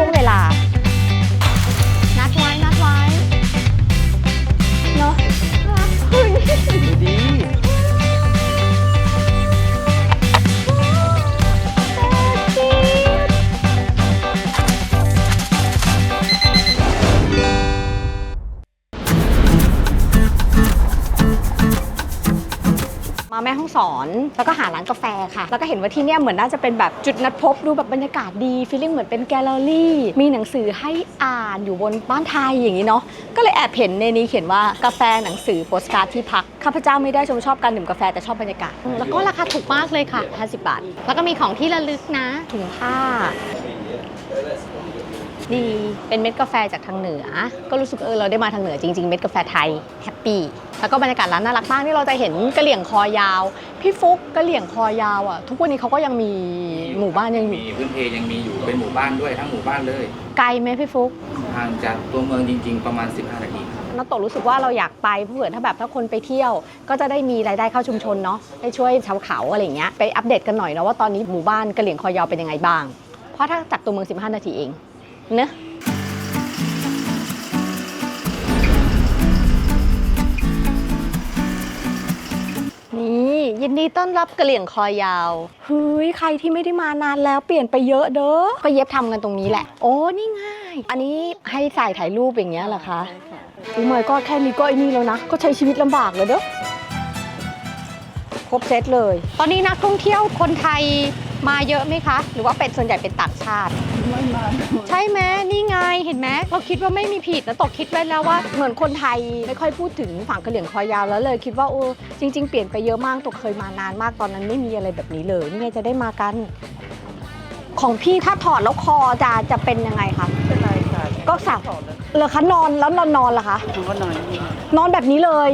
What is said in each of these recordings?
ช่วงเวลา อนแล้วก็หาร้านกาแฟค่ะ แล้วก็เห็นว่าที่เนี่ยเหมือนน่าจะเป็นแบบจุดนัดพบดูแบบบรรยากาศดีฟีลลิ่งเหมือนเป็นแกลเลอรี่มีหนังสือให้อ่านอยู่บนบ้านไทยอย่างนี้เนาะก็เลยแอบเห็นในนี้เขียนว่ากาแฟหนังสือโปสการ์ดที่พักข้าพเจ้าไม่ได้ชมชอบการดื่มกาแฟแต่ชอบบรรยากาศแล้วก็ราคาถูกมากเลยค่ะ50บาท แล้วก็มีของที่ระลึกนะถุงผ้า ดีเป็นเม็ดกาแฟจากทางเหนือ ก็รู้สึกเออเราได้มาทางเหนือจริงๆ เม็ดกาแฟไทยแฮปปี้แล้วก็บรรยากาศร้านน่ารักมากนี่เราจะเห็นกระเหลี่ยงคอยาว พี่ฟุกกระเหลี่ยงคอยาวอะทุกวันนี้เขาก็ยังมีหมู่บ้านยังอยู่มีพื้นเพยังมีอยู่เป็นหมู่บ้านด้วยทั้งหมู่บ้านเลย ไกลไหมพี่ฟุกห่างจากตัวเมืองจริง ๆ ประมาณ 15 นาทีครับนาโตะรู้สึกว่าเราอยากไปเพื่อถ้าแบบถ้าคนไปเที่ยว ก็จะได้มีรายได้เข้าชุมชนเนาะได้ช่วยชาวเขาอะไรอย่างเงี้ยไปอัปเดตกันหน่อยนะว่าตอนนี้หมู่บ้านกระเหลี่ยงคอยาวเป็นยังไงบ้าง เพราะถ้าจากตัวเมือง 15 นาทีเอง เนอะนี่ยินดีต้อนรับกระเหลี่ยงคอยาวเฮ้ยใครที่ไม่ได้มานานแล้วเปลี่ยนไปเยอะเด้อก็เย็บทำกันตรงนี้แหละ โอ้นี่ง่าย อันนี้ให้ใส่ถ่ายรูปอย่างเงี้ยเหรอคะโอ้ยก็แค่นี้ก็ไอ้นี่แล้วนะ ก็ใช้ชีวิตลำบากเลยเด้อครบเซตเลย ตอนนี้นักท่องเที่ยวคนไทย มาเยอะไหมคะ หรือว่าเป็นส่วนใหญ่เป็นต่างชาติ ไม่มาใช่ไหมนี่ไงเห็นไหมเราคิดว่าไม่มีผิดนะตกคิดไว้แล้วว่าเหมือนคนไทยไม่ค่อยพูดถึงฝั่งกะเหลี่ยงคอยาวแล้วเลย คิดว่าโอ้จริง ๆ เปลี่ยนไปเยอะมากตกเคยมานานมากตอนนั้นไม่มีอะไรแบบนี้เลยนี่ไงจะได้มากัน ของพี่ถ้าถอดแล้วคอจะจะเป็นยังไงคะ เป็นไรค่ะก็สับถอดแล้วเหรอคะนอนแล้วนอนนอนเหรอคะคือว่านอนนี่นอนแบบนี้เลย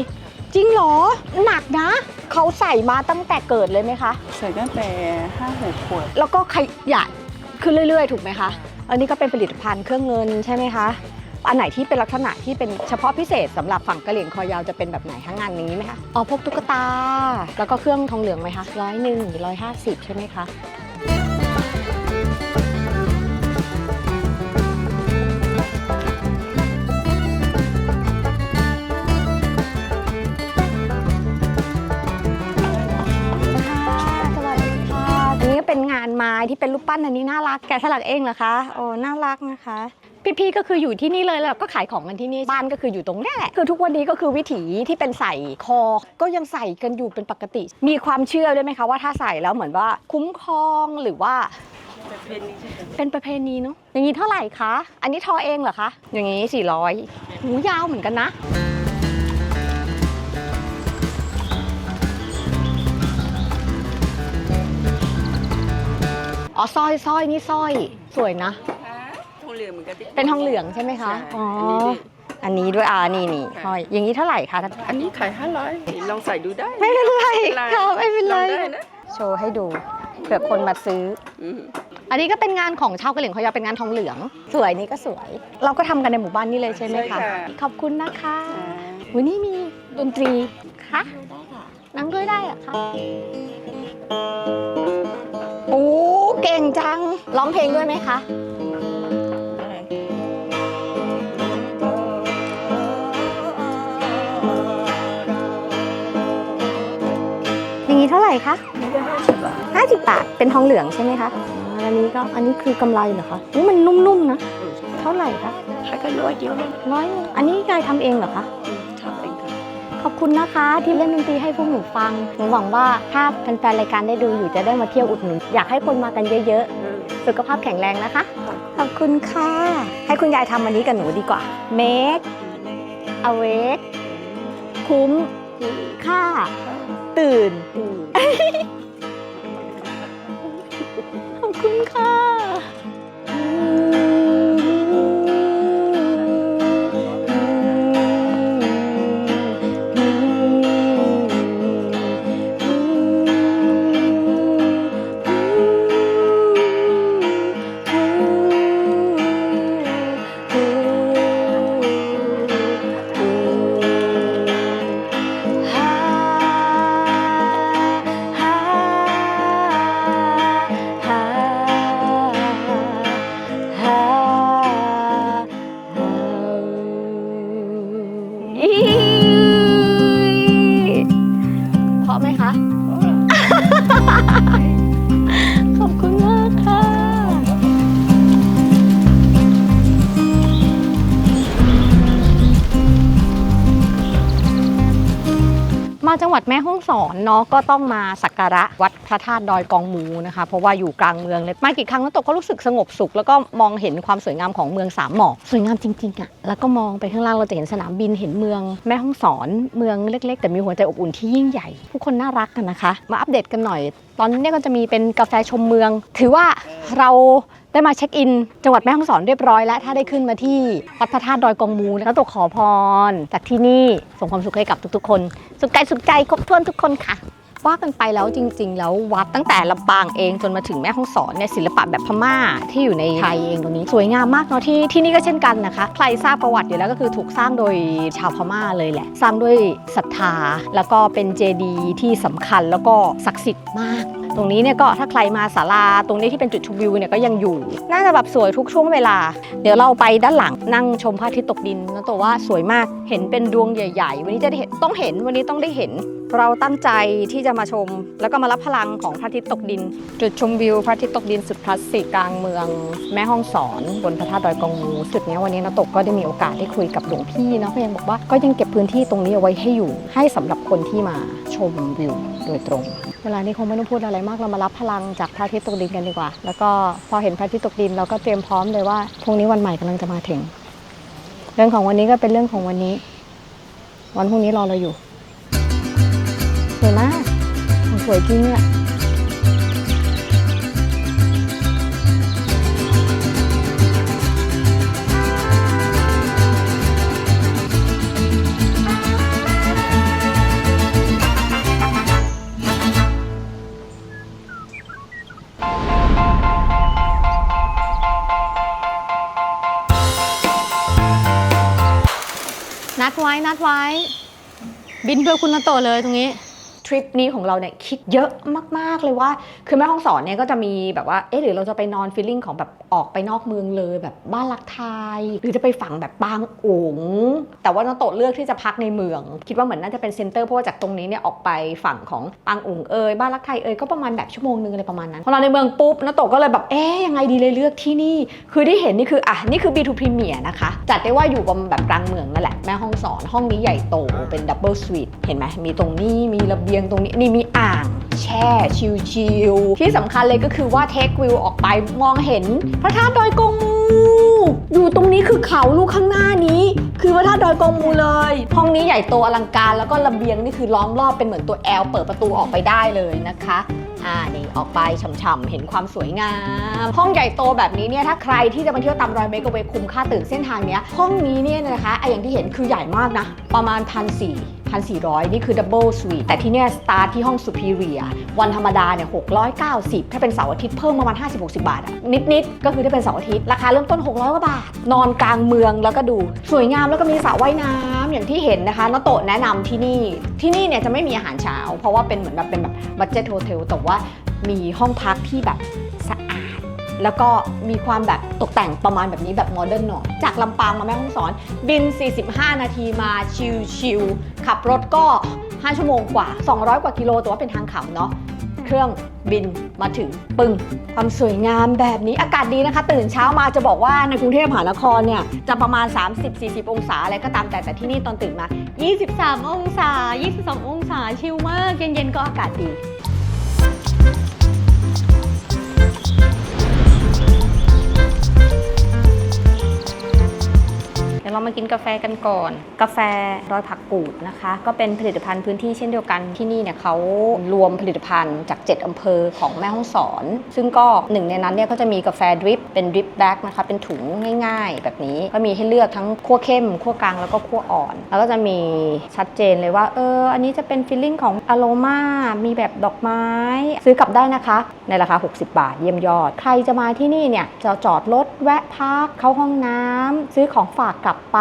จริงเหรอหนักนะ เขาใส่มาตั้งแต่เกิดเลยไหมคะ ใส่ตั้งแต่ห้าหกขวดแล้วก็ขยายขึ้นเรื่อย ๆ ถูกไหมคะ อันนี้ก็เป็นผลิตภัณฑ์เครื่องเงินใช่ไหมคะ อันไหนที่เป็นลักษณะที่เป็นเฉพาะพิเศษสำหรับฝั่งกะเหรี่ยงคอยาวจะเป็นแบบไหนคะงานนี้ไหมคะ อ๋อพวกตุ๊กตา แล้วก็เครื่องทองเหลืองไหมคะร้อยหนึ่งหรือร้อยห้าสิบใช่ไหมคะค่ะ เป็นงานไม้ที่เป็นรูปปั้นอันนี้น่ารักแกะสลักเองเหรอคะโอ้น่ารักนะคะ พี่ๆก็คืออยู่ที่นี่เลยแล้วก็ขายของกันที่นี่บ้านก็คืออยู่ตรงนี้แหละคือทุกวันนี้ก็คือวิถีที่เป็นใส่คอ ก็ยังใส่กันอยู่เป็นปกติ มีความเชื่อด้วยไหมคะว่าถ้าใส่แล้วเหมือนว่าคุ้มครองหรือว่าเพนนี้ใช่ไหมเป็นประเพณีเนาะอย่างนี้เท่าไหร่คะ อันนี้ทอเองเหรอคะ อย่างนี้ 400หูยาวเหมือนกันนะ อ๋อสร้อยสร้อยนี่สร้อยสวยนะ ทองเหลืองเหมือนกันที่เป็นทองเหลืองใช่ไหมคะใช่อ๋ออันนี้ด้วยอันนี้ด้วยอ่านี่นี่ค่ะห้อยอย่างนี้เท่าไหร่คะอันนี้ขายห้าร้อยลองใส่ดูได้ ไม่เป็นไรลค่ะไม่เป็นไรลองได้นะ โชว์ให้ดูเผื่อคนมาซื้อ อืมอันนี้ก็เป็นงานของชาวกะเหรี่ยงเขายาวเป็นงานทองเหลือง สวยนี่ก็สวย เราก็ทำกันในหมู่บ้านนี่เลยใช่ไหมคะขอบคุณนะคะอ่าวันนี้มีดนตรีคะนั่งด้วยได้เหรอะคะ โอ้เก่งจัง ร้องเพลงด้วยไหมคะ อย่างนี้เท่าไหร่คะนี่ก็ห้าสิบบาท50บาท เป็นทองเหลืองใช่ไหมคะอ่าอันนี้ก็ อันนี้คือกำไรเหรอคะอู้มันนุ่มๆนะ เท่าไหร่คะขายกันร้อยเดียวเลยร้อยหนึ่งอันนี้ยายทำเองเหรอคะอืมทำเองค่ะข อบคุณนะคะที่เล่นดนตรีให้พวกหนูฟัง หนูหวังว่าถ้าแฟนๆรายการได้ดูอยู่จะได้มาเที่ยวอุดหนุนอยากให้คนมากันเยอะอืมๆสุขภาพแข็งแรงนะคะ ขอบคุณค่ะ ให้คุณยายทำอันนี้กับหนูดีกว่า make awake คุ้มค่า ตื่นอืมขอบคุณค่ะ เนาะก็ต้องมาสักการะวัด พระธาตุดอยกองมูนะคะ เพราะว่าอยู่กลางเมืองเลยมากี่ครั้งแล้วตกก็รู้สึกสงบสุข แล้วก็มองเห็นความสวยงามของเมืองสามหมอกสวยงามจริงๆอะ่ะแล้วก็มองไปข้างล่างเราจะเห็นสนามบินเห็นเมืองแม่ฮ่องสอนเมืองเล็ก ๆ แต่มีหัวใจอบอุ่นที่ยิ่งใหญ่ ผู้คนน่ารักกันนะคะ มาอัปเดตกันหน่อย ตอนนี้เนี่ยก็จะมีเป็นกาแฟชมเมือง ถือว่าเราได้มาเช็คอิน จังหวัดแม่ฮ่องสอนเรียบร้อยแล้วถ้าได้ขึ้นมาที่วัดพระธาตุดอยกองมูแล้วตกขอพร จากที่นี่ส่งความสุขให้กับทุกๆ คน สุขใจสุขใจครบถ้วนทุกคนค่ะ ว่ากันไปแล้วจริง ๆ แล้ววัดตั้งแต่ลำปางเองจนมาถึงแม่ฮ่องสอนเนี่ยศิลปะแบบพม่าที่อยู่ในไทยเองตรงนี้สวยงามมากเนาะที่ที่นี่ก็เช่นกันนะคะ ใครทราบประวัติอยู่แล้วก็คือถูกสร้างโดยชาวพม่าเลยแหละ สร้างด้วยศรัทธา แล้วก็เป็นเจดีย์ที่สำคัญแล้วก็ศักดิ์สิทธิ์มากตรงนี้เนี่ยก็ถ้าใครมาศาลาตรงนี้ที่เป็นจุดชมวิวเนี่ยก็ยังอยู่ น่าจะแบบสวยทุกช่วงเวลา เดี๋ยวเราไปด้านหลังนั่งชมพระอาทิตย์ตกดิน แล้วตัวว่าสวยมากเห็นเป็นดวงใหญ่ ๆ วันนี้จะได้เห็นต้องเห็นวันนี้ต้องได้เห็น เราตั้งใจที่จะมาชม แล้วก็มารับพลังของพระอาทิตย์ตกดิน จุดชมวิวพระอาทิตย์ตกดินสุดคลาสสิกกลางเมือง แม่ห้องสอน บนพระธาตุดอยกองมูสุดเนี้ยวันนี้นาตกก็ได้มีโอกาสได้คุยกับหลวงพี่เนาะก็ยังบอกว่าก็ยังเก็บพื้นที่ตรงนี้เอาไว้ให้อยู่ ให้สำหรับคนที่มาชมวิวโดยตรง เวลานี้คงไม่ต้องพูดอะไรมากเรามารับพลังจากพระอาทิตย์ตกดินกันดีกว่า แล้วก็พอเห็นพระอาทิตย์ตกดินเราก็เตรียมพร้อมเลยว่าพรุ่งนี้วันใหม่กำลังจะมาถึง เรื่องของวันนี้ก็เป็นเรื่องของวันนี้ วันพรุ่งนี้รอเราอยู่ สวยมากสวยจริงอะนัดไว้ นัดไว้ บินเพื่อคุณนาโตเลยตรงนี้ ทริปนี้ของเราเนี่ยคิดเยอะมาก ๆ เลยว่า คือแม่ห้องสอนเนี่ยก็จะมีแบบว่า เอ๊ะหรือเราจะไปนอนฟีลลิ่งของแบบออกไปนอกเมืองเลยแบบบ้านรักไทย หรือจะไปฝั่งแบบบางโองแต่ว่าน้าโตะเลือกที่จะพักในเมือง คิดว่าเหมือนน่าจะเป็นเซ็นเตอร์เพราะว่าจากตรงนี้เนี่ยออกไปฝั่งของบางโองเอยบ้านรักไทยเอยก็ประมาณแบบชั่วโมงนึงอะไรประมาณนั้นพอเราในเมืองปุ๊บน้าโตะก็เลยแบบเอ๊ะยังไงดีเลยเลือกที่นี่ คือได้เห็นนี่คืออะนี่คือ B2 Premier นะคะจัดได้ว่าอยู่บนแบบกลางเมืองนั่นแหละแม่ห้องสอนห้องนี้ใหญ่โตเป็นดับเบิลสวีทเห็นไหมมีตรงนี้มีระเบียงตรงนี้นี่มีอ่างแช่ชิลๆที่สำคัญเลยก็คือว่าเทควิวออกไปมองเห็น พระธาตุดอยกงมูอยู่ตรงนี้คือเขาลูกข้างหน้านี้ คือพระธาตุดอยกงมูเลย ห้องนี้ใหญ่โตอลังการแล้วก็ระเบียงนี่คือล้อมรอบเป็นเหมือนตัวแอลเปิดประตูออกไปได้เลยนะคะ อ่านี่ออกไปฉ่ำๆเห็นความสวยงาม ห้องใหญ่โตแบบนี้เนี่ยถ้าใครที่จะมาเที่ยวตามรอยเมกะเวคุ้มค่าตื่นเส้นทางเนี้ยห้องนี้เนี่ยนะคะไออย่างที่เห็นคือใหญ่มากนะ ประมาณพันสี่พันสี่ร้อยนี่คือดับเบิลสวีทแต่ที่เนี่ยสตาร์ทที่ห้องสุพีเรียวันธรรมดาเนี่ยหกร้อยเก้าสิบถ้าเป็นเสาร์อาทิตย์เพิ่มประมาณ 50 60 บาทอะนิด ๆ ก็คือถ้าเป็นเสาร์อาทิตย์ ราคาเริ่มต้น 600 กว่าบาท นอนกลางเมืองแล้วก็ดู สวยงามแล้วก็มีสระว่ายน้ำ อย่างที่เห็นนะคะนโตะแนะนำที่นี่ที่นี่เนี่ยจะไม่มีอาหารเช้า เพราะว่าเป็นเหมือนแบบเป็นแบบบัจเจ t โฮเทลแต่ว่ามีห้องพักที่แบบสะอาด แล้วก็มีความแบบตกแต่งประมาณแบบนี้แบบโมเดิร์นหน่อยจากลำปางมาแม่ฮ่องสอน บิน 45 นาทีมาชิลๆขับรถก็ 5 ชั่วโมงกว่า 200 กว่ากิโลแต่ว่าเป็นทางเขาเนาะ เครื่องบินมาถึงปึ้งความสวยงามแบบนี้อากาศดีนะคะ ตื่นเช้ามาจะบอกว่าในกรุงเทพมหานครเนี่ยจะประมาณ 30-40 องศาอะไรก็ตามแต่แต่ที่นี่ตอนตื่นมา 23 องศา 22 องศาชิลมากเย็นๆก็อากาศดี เรามากินกาแฟกันก่อน กาแฟดอยผักกูดนะคะ ก็เป็นผลิตภัณฑ์พื้นที่เช่นเดียวกันที่นี่เนี่ยเขารวมผลิตภัณฑ์จาก 7อำเภอของแม่ฮ่องสอน ซึ่งก็หนึ่งในนั้นเนี่ยก็จะมีกาแฟดริปเป็นดริปแบ็กนะคะเป็นถุงง่ายๆ แบบนี้ก็มีให้เลือกทั้งคั่วเข้มคั่วกลางแล้วก็คั่วอ่อน แล้วก็จะมีชัดเจนเลยว่าเอออันนี้จะเป็นฟิลลิ่งของอโรมามีแบบดอกไม้ ซื้อกลับได้นะคะ ในราคา 60 บาทเยี่ยมยอด ใครจะมาที่นี่เนี่ยจะจอดรถแวะพักเข้าห้องน้ำซื้อของฝากกลับไป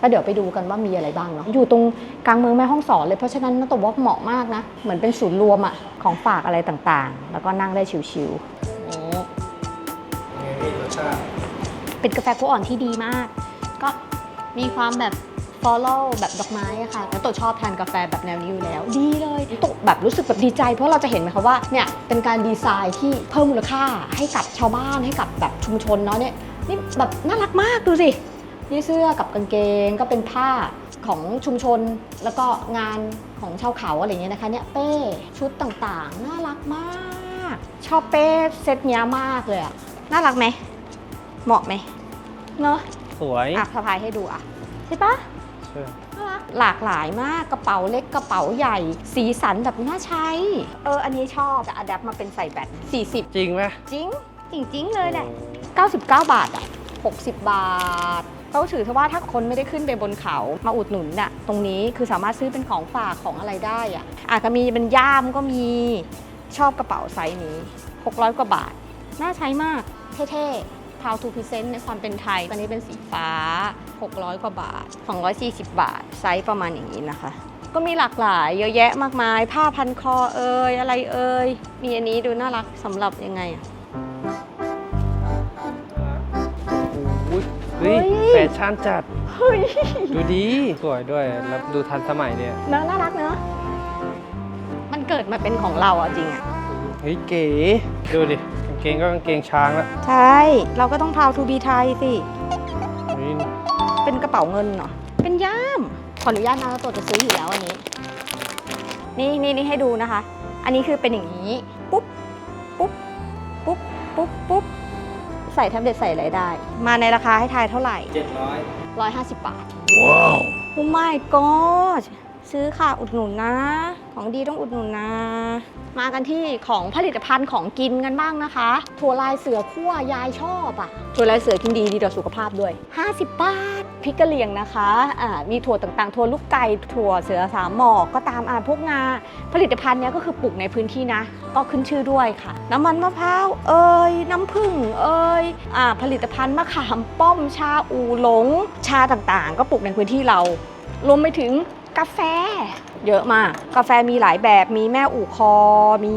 แล้วเดี๋ยวไปดูกันว่ามีอะไรบ้างเนาะอยู่ตรงกลางเมืองแม่ห้องสอนเลยเพราะฉะนั้นนะตบว่าเหมาะมากนะ เหมือนเป็นศูนย์รวมอะของฝากอะไรต่างๆ แล้วก็นั่งได้ชิวๆนี่มีรสชาติเป็นกาแฟคั่วอ่อนที่ดีมาก ก็มีความแบบ follow แบบดอกไม้อะค่ะแล้วตัวชอบทานกาแฟแบบแนวนี้อยู่แล้ว ดีเลยตัวแบบรู้สึกแบบดีใจ เพราะเราจะเห็นไหมคะว่าเนี่ยเป็นการดีไซน์ที่เพิ่มมูลค่าให้กับชาวบ้านให้กับแบบชุมชนเนาะเนี่ยนี่แบบน่ารักมากดูสิ นี่เสื้อกับกางเกงก็เป็นผ้าของชุมชน แล้วก็งานของชาวเขาอะไรอย่างเงี้ยนะคะเนี่ยเป้ชุดต่างๆ น่ารักมาก ชอบเป้เซตเนี้ยมากเลยอะน่ารักไหมเหมาะไหมเนาะสวยอะสะพายให้ดูอะใช่ปะใช่น่ารักหลากหลายมากกระเป๋าเล็กกระเป๋าใหญ่ สีสันแบบน่าใช้ เออ อันนี้ชอบจะอัดแอปมาเป็นใส่แบต40 จริงไหมจริง จริง ๆ เลยเนี่ย99 บาทอะ60 บาท เขาถือว่าถ้าคนไม่ได้ขึ้นไปบนเขามาอุดหนุนน่ะตรงนี้คือสามารถซื้อเป็นของฝากของอะไรได้อะอาจจะมีเป็นย่ามก็มีชอบกระเป๋าไซส์นี้ 600 กว่าบาท น่าใช้มากเท่ๆ Proud to present ในความเป็นไทยตอนนี้เป็นสีฟ้า 600 กว่าบาท 240 บาท ไซส์ประมาณอย่างนี้นะคะ ก็มีหลากหลายเยอะแยะมากมาย ผ้าพันคอเอ่ยอะไรเอ่ยมีอันนี้ดูน่ารักสำหรับยังไงอะ ฮ้ยเฮ้ยแฟชั่นจัด เฮ้ยดูดี สวยด้วย แล้วดูทันสมัยเนี่ยเนอะน่ารักเนอะมันเกิดมาเป็นของเราอะจริงอะเฮ้ยเก๋ ดูดิ กางเกงก็กางเกงช้างแล้วใช่ เราก็ต้องพาวทูบีไทยสิเฮ้ยเป็นกระเป๋าเงินเหรอ เป็นย่าม ขออนุญาตนะตัวจะซื้ออยู่แล้วอันนี้ นี่นี่นี่ให้ดูนะคะ อันนี้คือเป็นอย่างนี้ ปุ๊บ ปุ๊บ ปุ๊บ ปุ๊บ ปุ๊บ ใส่แท็บเล็ตใส่อะไรได้ มาในราคาให้ทายเท่าไหร่ 700 150 บาท ว้าวโอ้ my god ซื้อค่ะอุดหนุนนะ ของดีต้องอุดหนุนนะ มากันที่ของผลิตภัณฑ์ของกินกันบ้างนะคะ ถั่วลายเสือคั่วยายชอบอะ่ะถั่วลายเสือกินดีดีต่อสุขภาพด้วย 50 บาทพริกกะเหรี่ยงนะคะอ่ามีถั่วต่างๆ ถั่วลูกไก่ถั่วเสือสามหมอกก็ตามอ่าพวกงา ผลิตภัณฑ์เนี้ยก็คือปลูกในพื้นที่นะ ก็ขึ้นชื่อด้วยค่ะ น้ำมันมะพร้าวเอ่ยน้ำผึ้งเอ่ยอ่าผลิตภัณฑ์มะขามป้อมชาอูหลง ชาต่างๆ ก็ปลูกในพื้นที่เรารวมไปถึง กาแฟ เยอะมาก กาแฟมีหลายแบบมีแม่อู่คอ มี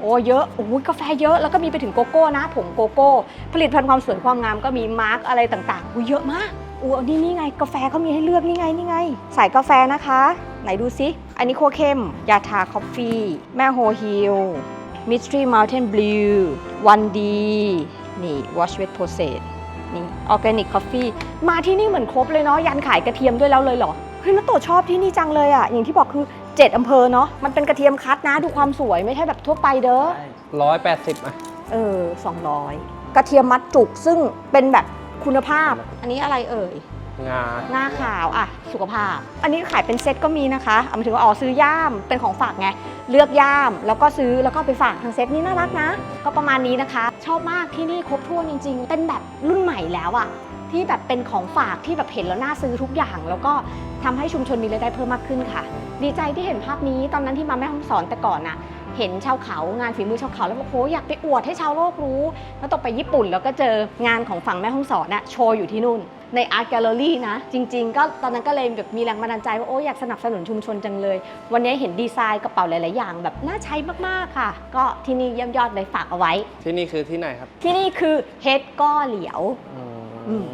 โอ้เยอะโอ้ยกาแฟเยอะแล้วก็มีไปถึงโกโก้นะผงโกโก้ ผลิตภัณฑ์ความสวยความงามก็มีมาร์กอะไรต่างๆอุ้ยเยอะมากอู้นี่นี่ไง กาแฟเขามีให้เลือกนี่ไงนี่ไง สายกาแฟนะคะ ไหนดูซิ อันนี้โคเข้ม ยาทาคอฟฟี่ แม่โฮฮิลมิสทรีมัลเทนบลูวันดีนี่ Wash with Process นี่ออร์แกนิก f อฟฟี่มาที่นี่เหมือนครบเลยเนาะยันขายกระเทียมด้วยแล้วเลยเหรอ เฮ้ยนัตโตชอบที่นี่จังเลยอะอย่างที่บอกคือ 7อำเภอเนาะ มันเป็นกระเทียมคัดนะ ดูความสวยไม่ใช่แบบทั่วไปเด้อ ร้อยแปดสิบอะ เออ 200 กระเทียมมัดจุกซึ่งเป็นแบบคุณภาพ อันนี้อะไรเอ่ย งา หน้าขาวอะสุขภาพ อันนี้ขายเป็นเซ็ตก็มีนะคะเอามาถึงว่าอ๋อซื้อย่ามเป็นของฝากไงเลือกย่ามแล้วก็ซื้อแล้วก็ไปฝากทางเซ็ตนี่น่ารักนะ ก็ประมาณนี้นะคะ ชอบมากที่นี่ครบถ้วนจริง ๆ เป็นแบบรุ่นใหม่แล้วอะที่แบบเป็นของฝากที่แบบเห็นแล้วน่าซื้อทุกอย่าง แล้วก็ทำให้ชุมชนมีรายได้เพิ่มมากขึ้นค่ะ ดีใจที่เห็นภาพนี้ตอนนั้นที่มาแม่ฮ่องสอนแต่ก่อนน่ะ เห็นชาวเขางานฝีมือชาวเขาแล้วบอกโหอยากไปอวดให้ชาวโลกรู้ แล้วต่อไปญี่ปุ่นแล้วก็เจองานของฝั่งแม่ฮ่องสอนน่ะโชว์อยู่ที่นู่น ในอาร์ตแกลเลอรี่นะ จริง ๆ ก็ตอนนั้นก็เลยแบบมีแรงบันดาลใจว่าโอ้อยากสนับสนุนชุมชนจังเลย วันนี้เห็นดีไซน์กระเป๋าหลายๆอย่างแบบน่าใช้มากๆค่ะ ก็ที่นี่เยี่ยมยอดเลยฝากเอาไว้ ที่นี่คือที่ไหนครับ ที่นี่คือเฮดก้อเหลียวอืม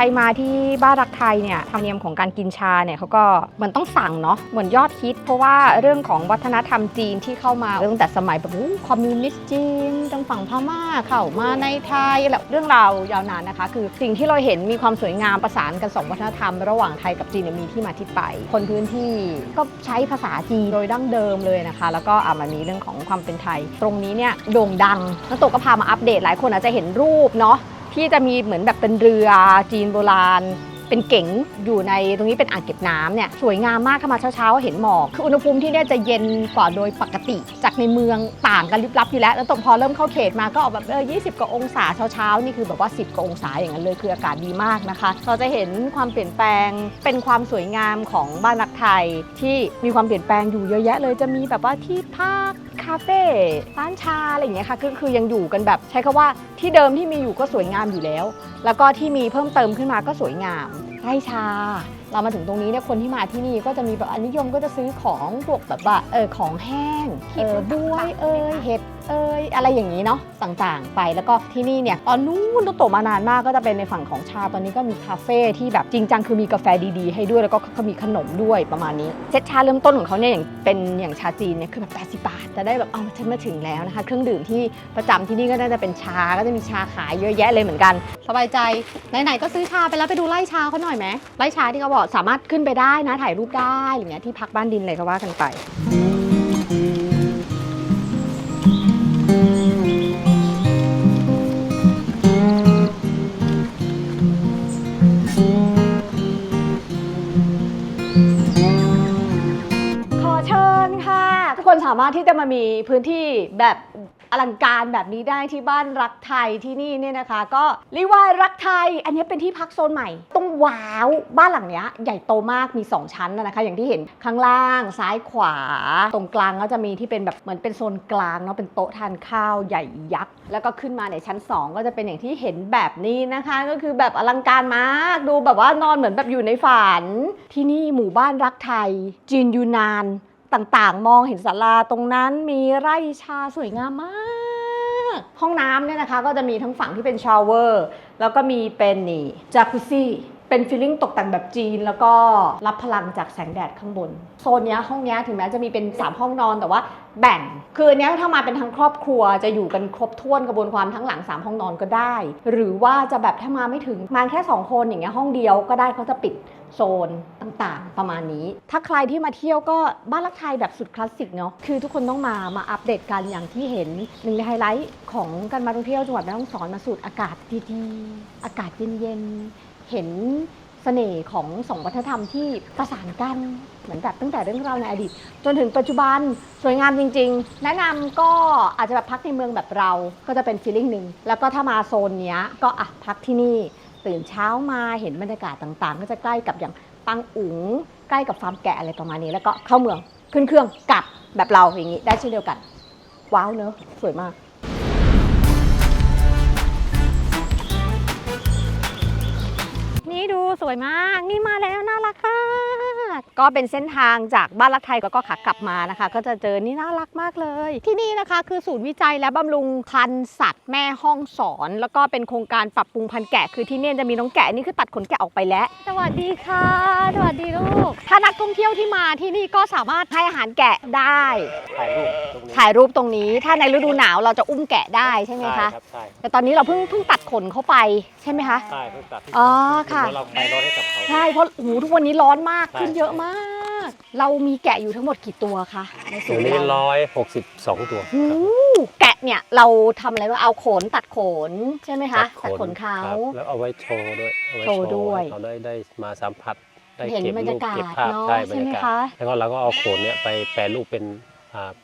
ใครมาที่บ้านรักไทยเนี่ยธรรมเนียมของการกินชาเนี่ยเขาก็เหมือนต้องสั่งเนาะเหมือนยอดฮิต เพราะว่าเรื่องของวัฒนธรรมจีนที่เข้ามาตั้งแต่สมัยแบบคอมมิวนิสต์จีนทางฝั่งพม่าเข้ามาในไทยแล้วเรื่องราวยาวนานนะคะ คือสิ่งที่เราเห็นมีความสวยงามประสานกันสองวัฒนธรรมระหว่างไทยกับจีนมีที่มาที่ไป คนพื้นที่ก็ใช้ภาษาจีนโดยดั้งเดิมเลยนะคะ แล้วก็อะมันมีเรื่องของความเป็นไทย ตรงนี้เนี่ยโด่งดังนักตกก็พามาอัปเดตหลายคนอาจจะเห็นรูปเนาะ ที่จะมีเหมือนแบบเป็นเรือจีนโบราณ เป็นเก๋งอยู่ในตรงนี้เป็นอ่างเก็บน้ำเนี่ยสวยงามมากเข้ามาเช้าๆ เห็นหมอกคืออุณหภูมิที่เนี่ยจะเย็นกว่าโดยปกติ จากในเมืองต่างกันลิบลับอยู่แล้ว แล้วตอนพอเริ่มเข้าเขตมาก็ออกแบบเออ20กว่าองศาเช้าๆนี่คือแบบว่า 10กว่าองศาอย่างนั้นเลยคืออากาศดีมากนะคะ เราจะเห็นความเปลี่ยนแปลงเป็นความสวยงามของบ้านรักไทยที่มีความเปลี่ยนแปลงอยู่เยอะแยะเลยจะมีแบบว่าที่พัก คาเฟ่ร้านชาอะไรอย่างเงี้ยค่ะก็คือยังอยู่กันแบบ ใช้คำว่าที่เดิมที่มีอยู่ก็สวยงามอยู่แล้ว แล้วก็ที่มีเพิ่มเติมขึ้นมาก็สวยงามไร่ชา เรามาถึงตรงนี้เนี่ยคนที่มาที่นี่ก็จะมีแบบอันนิยมก็จะซื้อของพวกแบบว่าเออของแห้งเออบวยเอยเห็ด เอ้ยอะไรอย่างนี้เนาะต่างๆ ไปแล้วก็ที่นี่เนี่ยตอนนู้นโตมานานมากก็จะเป็นในฝั่งของชาตอนนี้ก็มีคาเฟ่ที่แบบจริงจังคือมีกาแฟดีๆ ให้ด้วยแล้วก็เขามีขนมด้วยประมาณนี้เซตชาเริ่มต้นของเขาเนี่ยอย่างเป็นอย่างชาจีนเนี่ยคือแบบ80บาทจะได้แบบเอาฉันมาถึงแล้วนะคะ เครื่องดื่มที่ประจำที่นี่ก็น่าจะเป็นชาก็จะมีชาขายเยอะแยะเลยเหมือนกัน สบายใจไหนๆก็ซื้อชาไปแล้วไปดูไร่ชาเขาหน่อยไหมไร่ชาที่เขาบอกสามารถขึ้นไปได้นะถ่ายรูปได้อย่างเงี้ยที่พักบ้านดินเลยก็ว่ากันไป สามารถที่จะมามีพื้นที่แบบอลังการแบบนี้ได้ที่บ้านรักไทยที่นี่เนี่ยนะคะ ก็รีวายรักไทย อันนี้เป็นที่พักโซนใหม่ ต้องว้าวบ้านหลังเนี้ยใหญ่โตมากมี 2 ชั้นนะนะคะ อย่างที่เห็นข้างล่างซ้ายขวา ตรงกลางก็จะมีที่เป็นแบบเหมือนเป็นโซนกลางเนาะเป็นโต๊ะทานข้าวใหญ่ยักษ์แล้วก็ขึ้นมาในชั้น 2 ก็จะเป็นอย่างที่เห็นแบบนี้นะคะ ก็คือแบบอลังการมากดูแบบว่านอนเหมือนแบบอยู่ในฝัน ที่นี่หมู่บ้านรักไทย จีนยูนาน ต่างๆ มองเห็นศาลาตรงนั้นมีไร่ชาสวยงามมาก ห้องน้ำเนี่ยนะคะ ก็จะมีทั้งฝั่งที่เป็นชาวเวอร์ แล้วก็มีเป็นนี่จากุซี่ เป็นฟีลลิ่งตกแต่งแบบจีน แล้วก็รับพลังจากแสงแดดข้างบน โซนเนี้ยห้องเนี้ยถึงแม้จะมีเป็น 3 ห้องนอนแต่ว่าแบ่ง คืออันเนี้ยถ้ามาเป็นทั้งครอบครัวจะอยู่กันครบถ้วนกระบวนความทั้งหลัง 3 ห้องนอนก็ได้ หรือว่าจะแบบถ้ามาไม่ถึงมาแค่ 2 คนอย่างเงี้ยห้องเดียวก็ได้เขาจะปิดโซนต่างๆ ประมาณนี้ ถ้าใครที่มาเที่ยวก็บ้านรักไทยแบบสุดคลาสสิกเนาะคือทุกคนต้องมามาอัปเดตกันอย่างที่เห็นหนึ่งในไฮไลท์ของการมาท่องเที่ยวจังหวัดแม่ฮ่องสอนมาสูดอากาศดีๆอากาศเย็นๆ เห็นเสน่ห์ของสองวัฒนธรรมที่ประสานกันเหมือนแบบตั้งแต่เรื่องราวในอดีต จนถึงปัจจุบันสวยงามจริง ๆ แนะนำก็อาจจะแบบพักในเมืองแบบเราก็จะเป็นฟีลลิ่งหนึ่งแล้วก็ถ้ามาโซนเนี้ยก็อะพักที่นี่ตื่นเช้ามาเห็นบรรยากาศต่างๆ ก็จะใกล้กับอย่างปังอุ๋งใกล้กับฟาร์มแกะอะไรประมาณนี้ แล้วก็เข้าเมืองขึ้นเครื่องกลับแบบเราอย่างนี้ได้เช่นเดียวกัน ว้าวเนอะสวยมาก นี่ดูสวยมากนี่มาแล้วน่ารักค่ะก็เป็นเส้นทางจากบ้านรักไทยแล้วก็ขากลับมานะคะ ก็จะเจอนี่น่ารักมากเลย ที่นี่นะคะคือศูนย์วิจัยและบำรุงพันธุ์สัตว์แม่ห้องสอน แล้วก็เป็นโครงการปรับปรุงพันธุ์แกะคือที่เนี่ยจะมีน้องแกะนี่คือตัดขนแกะออกไปแล้ว สวัสดีค่ะ สวัสดีลูกถ้านักท่องเที่ยวที่มาที่นี่ก็สามารถให้อาหารแกะได้ถ่ายรูปตรงนี้ถ่ายรูปตรงนี้ถ้าในฤดูหนาวเราจะอุ้มแกะได้ใช่ไหมใช่คะครับใช่แต่ตอนนี้เราเพิ่งเพิ่งตัดขนเขาไปใช่ไหมคะ ใช่เพิ่งตัดอ๋อค่ะเดี๋ยวเราไปรถให้กับเขาใช่เพราะโอ้โหทุกวันนี้ร้อนมากใช่ขึ้นเยอะมาก เรามีแกะอยู่ทั้งหมดกี่ตัวคะในศูเดี๋ยนวย์นี้เราร้อยหกสิบสองตัวโอ้โหแกะเนี่ยเราทำอะไรว่าเอาขนตัดขนใช่ไหมคะตัดขนเขา ครับแล้วเอาไว้โชว์ด้วยเอาไว้โชว์ด้วยให้เขาได้ได้มาสัมผัสได้เห็นเก็บบรรรูยาปกาศเก็บภาพเนาะใช่บรใช่รไหมยากาศคะ แล้วก็เราก็เอาโขนเนี่ยไปแปรรูปเป็นอ่า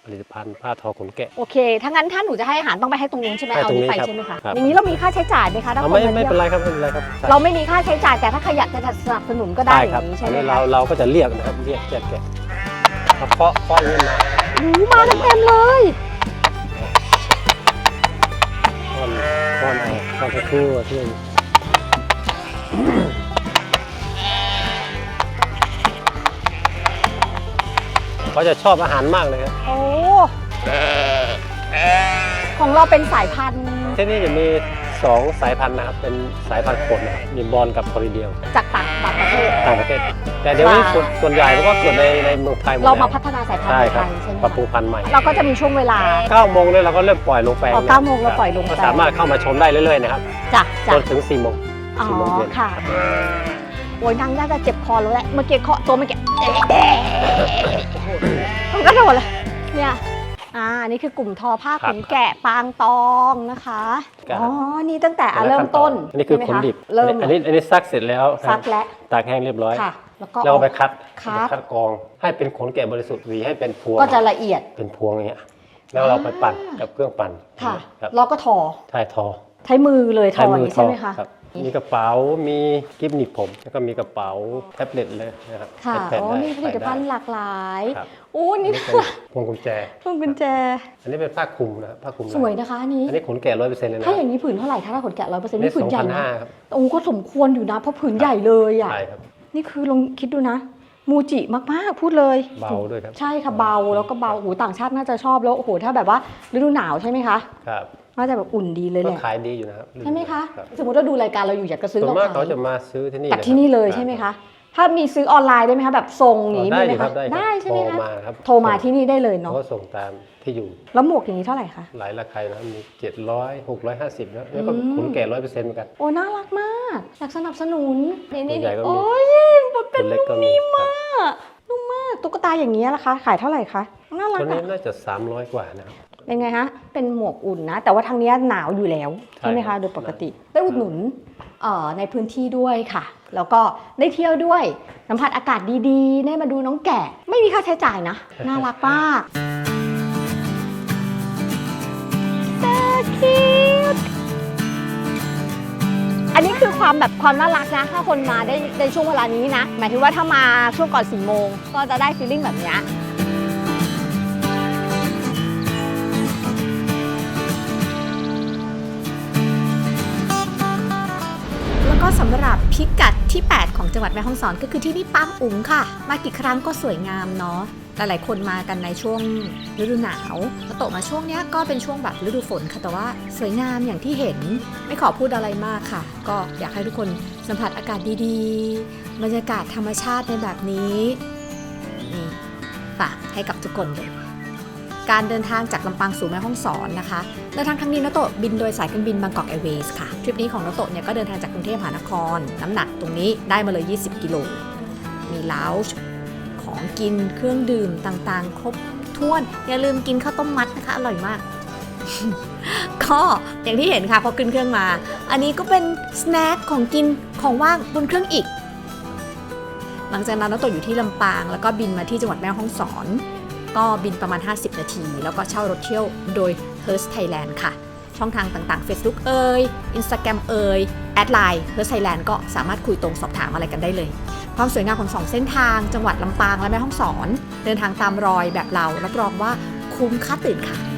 ผลิตภัณฑ์ผ้าทอขนแกะ โอเค ถ้างั้นถ้าหนูจะให้อาหารต้องไปให้ตรงนู้นใช่ไหมให้เอาตรงนี้นี้ไปครับใช่ไหมคะครับ อย่างนี้เรามีค่าใช้จ่ายไหมคะถ้าเอาคนไม่มาไม่เที่ยเป็นวไรครับไม่เป็นไรครับใช่เราไม่มีค่าใช้จ่ายแต่ถ้าใครอยากจะสนับสนุนก็ได้ใช่อครับย่างนี้ใช่อันไหมนี้คะเราเราก็จะเรียกนะครับเรียกแกะแกะแล้วเคาะเคาะอย่างนี้นะโอ้โหมากันเต็มเลยก้อนก้อนเอาก้อนตะกั่วที่ เขาจะชอบอาหารมากเลยครับโอ้ของเราเป็นสายพันธุ์ ที่นี่จะมีสองสายพันธุ์นะครับ เป็นสายพันธุ์ขนนะครับมีบอลกับคอริเดียวจากต่างประเทศ ต่างประเทศ แต่เดี๋ยวนี้ว้าวส่วนส่วนใหญ่เขาก็เกิดในในเมืองไทยหมดเราแล้วมาพัฒนาสายพันธุ์ใช่ในคไทรับยใช่ไหมปรับปรุคะงพันธุ์ใหม่เราก็จะมีช่วงเวลา 9โมงเนี่ยเราก็เริ่มปล่อยลงแปลงอ๋อนะเก้าโมงเราปล่อยลงแปลง ก็สามารถเข้ามาชมได้เรื่อยๆนะครับจ้ะจจ้ะนถึง4โมงอ๋อสี่โมงเย็น ค่ะ โอ้ยนั่งน่าจะเจ็บคอแล้วแหละเมื่อกี้เคาะตัวเมื่อกี้มันก็โดนเลยเนี่ยอ่าอันนี่คือกลุ่มทอผ้าขนแกะปางตองนะคะแกะอ๋อนี่ตั้งแต่อะเริ่มต้นอันนี้คือใช่ขไหนมะดิบเริ่มอันนี้อันนี้ซักเสร็จแล้วซักและตากแห้งเรียบร้อยค่ะแล้วก็แล้วก็ไปคัดคัดคัดกรองให้เป็นขนแกะบริสุทธิ์หวีให้เป็นพวงก็จะละเอียดเป็นพวงอย่างเงี้ยแล้วเราไปปั่นกับเครื่องปั่นค่ะครับแล้วก็ทอใช่ทอใช้มือเลยทออย่างนี้ใช่ไหมคะรับ มีกระเป๋า มีกิฟต์หนีบผม แล้วก็มีกระเป๋าแท็บเล็ตเลยนะครับค่ะแผ่นโอ้ได้มีผลิตภัณฑ์หลากหลายครับโอ้นี่อันนี้เป็นพวงกุญแจ พวงกุญแจ อันนี้เป็นผ้าคลุมนะครับผ้าคลุมลาสวยนะคะอันนี้ อันนี้ขนแกะร้อยเปอร์เซ็นต์เลยนะถ้าอย่างนี้ผืนเท่าไหร่คะถ้าขนแกะร้อยเปอร์เซ็นต์นี่นี่ผืสนองใหญ่พันนะห้าครับโอ้ก็สมควรอยู่นะเพราะผืนใหญ่เลยอะ ใช่ครับ นี่คือลองคิดดูนะ มูจิมาก ๆ พูดเลยเบาด้วยครับ ใช่ค่ะเบาแล้วก็เบาโอ้โหต่างชาติน่าจะชอบแล้วโอ้โหถ้าแบบว่าฤดูหนาวใช่ไหมคะ ครับ น่าจะแบบอุ่นดีเลยแหก็ละ ขายดีอยู่นะครับใช่ไหมคะ รับสมมติเราดูรายการเราอยู่อยากจะซื้อส่วนเรามากขาเขายจะมาซื้อที่นี่จากะที่นี่เลยรับใช่ไหมคะ ถ้ามีซื้อออนไลน์ได้ไหมคะแบบส่งหนีได้มีไหมอยู่ครัคะบได้ครับได้ใช่ไหมโทรคะมาครับโทรมาที่นี่ได้เลยเขาเนาะก็ส่งตามที่อยู่แล้วหมวกอย่างนี้เท่าไหร่คะ หลายราคานะครับมี700 650แล้วแล้วก็อืม ขุนแก่ร้อยเปอร์เซ็นต์เหมือนกัน โอ้น่ารักมากอยากสนับสนุนนี่นี่ตัวใหญ่ก็มี โอ้ยมันเป็ตันวเล็กก็มีครับอะนุ่มมากตุ๊กตาอย่างนี้ยล่ะคะ ขายเท่าไหร่คะน่ารักตัวนี้อะน่าจะ300กว่านะครับ เป็นไงฮะ เป็นหมวกอุ่นนะ แต่ว่าทางเนี้ยหนาวอยู่แล้วใช่ใช่ไหมครัคะ บ โดยปกติได้อุดหนุนเอ่อในพื้นที่ด้วยค่ะ แล้วก็ได้เที่ยวด้วยสัมผัสอากาศดีๆ ได้มาดูน้องแกะ ไม่มีค่าใช้จ่ายนะ น่ารักมาก So cute อันนี้คือความแบบความน่ารักนะ ถ้าคนมาได้ในช่วงเวลานี้นะ หมายถึงว่าถ้ามาช่วงก่อน4โมงก็จะได้ฟีลลิ่งแบบเนี้ยำหรับพิกัดที่ 8 ของจังหวัดแม่ฮ่องสอนก็คือที่นี่ปางอุ๋งค่ะ มากี่ครั้งก็สวยงามเนาะหลายๆคนมากันในช่วงฤดูหนาวแล้วโตมาช่วงนี้ก็เป็นช่วงแบบฤดูฝนค่ะแต่ว่าสวยงามอย่างที่เห็นไม่ขอพูดอะไรมากค่ะ ก็อยากให้ทุกคนสัมผัสอากาศดีๆ บรรยากาศธรรมชาติในแบบนี้นี่ฝากให้กับทุกคนเลย การเดินทางจากลำปางสู่แม่ฮ่องสอนนะคะเดินทางครั้งนี้นโตะบินโดยสายการบินบางกอกแอร์เวย์ค่ะทริปนี้ของนโตะเนี่ยก็เดินทางจากกรุงเทพมหานคร น้ำหนักตรงนี้ได้มาเลย 20 กิโล มีลาวช์ของกินเครื่องดื่มต่างๆ ครบถ้วน อย่าลืมกินข้าวต้มมัดนะคะ อร่อยมาก ก็อย่างที่เห็นค่ะพอขึ้นเครื่องมา อันนี้ก็เป็นสแน็คของกินของว่างบนเครื่องอีก หลังจากนั้นนโตะอยู่ที่ลำปาง แล้วก็บินมาที่จังหวัดแม่ฮ่องสอน ก็บินประมาณ 50 นาที แล้วก็เช่ารถเที่ยวโดย h e r s Thailand ค่ะ ช่องทางต่างๆ Facebook เอ่ย Instagram เอ่ยแอดไลน์ h e r s Thailand ก็สามารถคุยตรงสอบถามอะไรกันได้เลย ความสวยงามของสองเส้นทาง จังหวัดลำปางและแม่ฮ่องสอน เดินทางตามรอยแบบเรารับรองว่าคุ้มค่าตื่นค่ะ